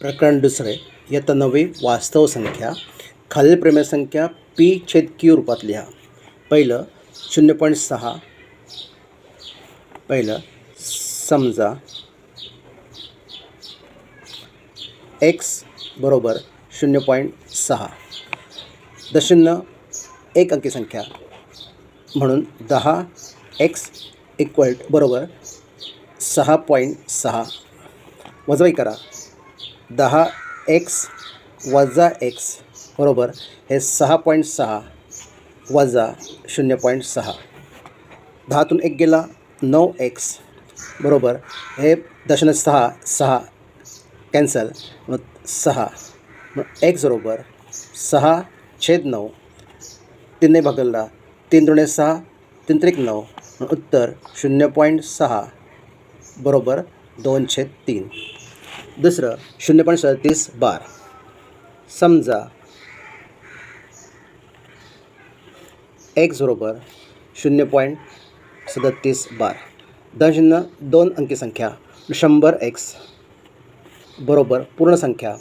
प्रकरण दुसरे इयत्ता नववी वास्तव संख्या खालील प्रमेय संख्या पी छेद क्यू रूपात लिहा. पहिलं शून्य पॉईंट सहा. पहिलं समजा एक्स बरोबर शून्य पॉईंट सहा. दशून्य एक अंकी संख्या. म्हणून दहा एक्स इक्वल बरोबर सहा पॉईंट सहा. वजवाई करा. दहा एक्स वजा एक्स बरोबर? हे सहा पॉईंट सहा वजा शून्य पॉईंट सहा. दहातून एक गेला नऊ एक्स बरोबर? हे दशने सहा सहा कॅन्सल मग सहा. मग एक्स बरोबर? सहा छेद नऊ. तीनने भागलला तीन दुणे सहा तीन त्रिक नऊ. उत्तर शून्य पॉईंट सहा बरोबर? दोन छेद तीन. दुसरं शून्य पॉईंट सदतीस बार. समजा एक्स बरोबर शून्य पॉईंट सदतीस बार. दोन शून्य दोन अंकी संख्या शंभर एक्स बरोबर पूर्ण संख्या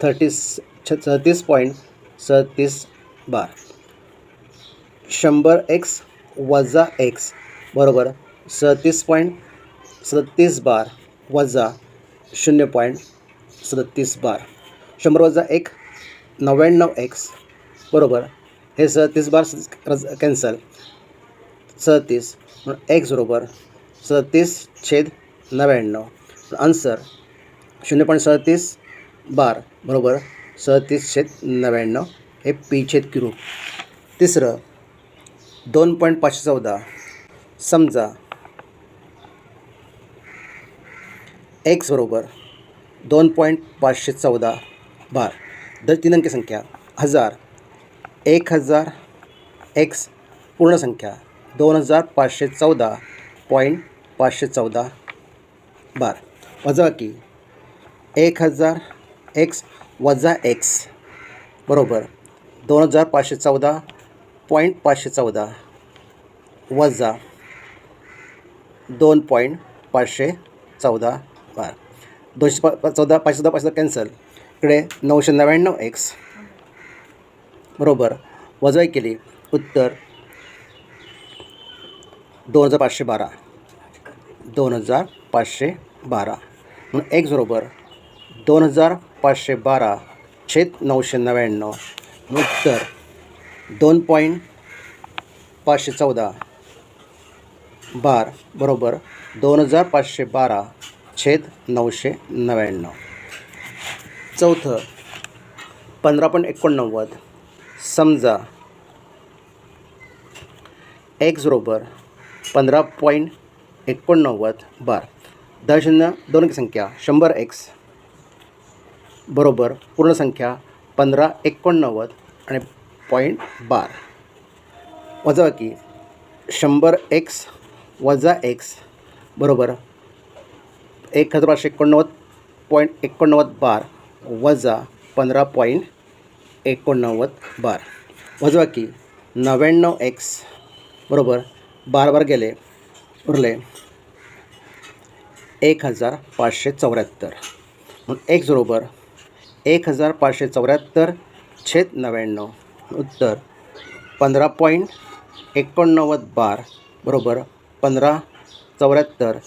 थर्टीस छ सदतीस पॉईंट सदतीस बार. शंभर एक्स वजा एक्स बरोबर सदतीस पॉईंट सदतीस बार वजा शून्य पॉईंट सदतीस बार. शंभर वजा एक नव्याण्णव एक्स बरोबर. हे सदतीस बार रज कॅन्सल सदतीस एक्स बरोबर. सदतीस छेद नव्याण्णव. आन्सर शून्य पॉईंट सदतीस बार. बरोबर. सदतीस छेद नव्याण्णव. हे पी छेद किरू तिसरं दोन पॉईंट पाचशे चौदा. समजा एक्स बरोबर दोन पॉईंट पाचशे चौदा बार. दर तीन अंकी संख्या हजार. एक हजार. एक्स पूर्ण संख्या दोन हजार पाचशे चौदा पॉईंट पाचशे चौदा बार. वजा की एक हजार एक्स वजा एक्स बरोबर दोन हजार पाचशे चौदा पॉईंट पाचशे चौदा वजा दोन पॉईंट पाचशे चौदा बार. दोनशे पा चौदा पाचशे चौदा पाचशे कॅन्सल इकडे नऊशे नव्याण्णव एक्स बरोबर. वजाई केली. उत्तर दोन हजार पाचशे बारा. दोन हजार पाचशे बारा. म्हणून एक्स बरोबर. दोन हजार पाचशे बारा छेद नऊशे नव्याण्णव. उत्तर दोन पॉईंट पाचशे चौदा. बार. बरोबर. दोन हजार पाचशे बारा छेद नऊशे नव्याण्णव. चौथं पंधरा पॉईंट एकोणनव्वद. समजा एक्स बरोबर पंधरा पॉईंट एकोणनव्वद बार. दहा शून्य दोन संख्या शंभर एक्स बरोबर पूर्ण संख्या पंधरा एकोणनव्वद आणि पॉईंट बार. वजा की शंभर एक्स वजा एक्स बरोबर एक हजार पाचशे एकोणनव्वद पॉईंट एकोणनव्वद बार वजा पंधरा पॉईंट एकोणनव्वद बार. वजवा की नव्याण्णव एक्स बरोबर बार बार गेले उरले एक हजार पाचशे चौऱ्याहत्तर. म्हणून एक्स बरोबर एक हजार पाचशे चौऱ्याहत्तर छेद नव्याण्णव. उत्तर पंधरा पॉईंट एकोणनव्वद बार बरोबर पंधरा चौऱ्याहत्तर.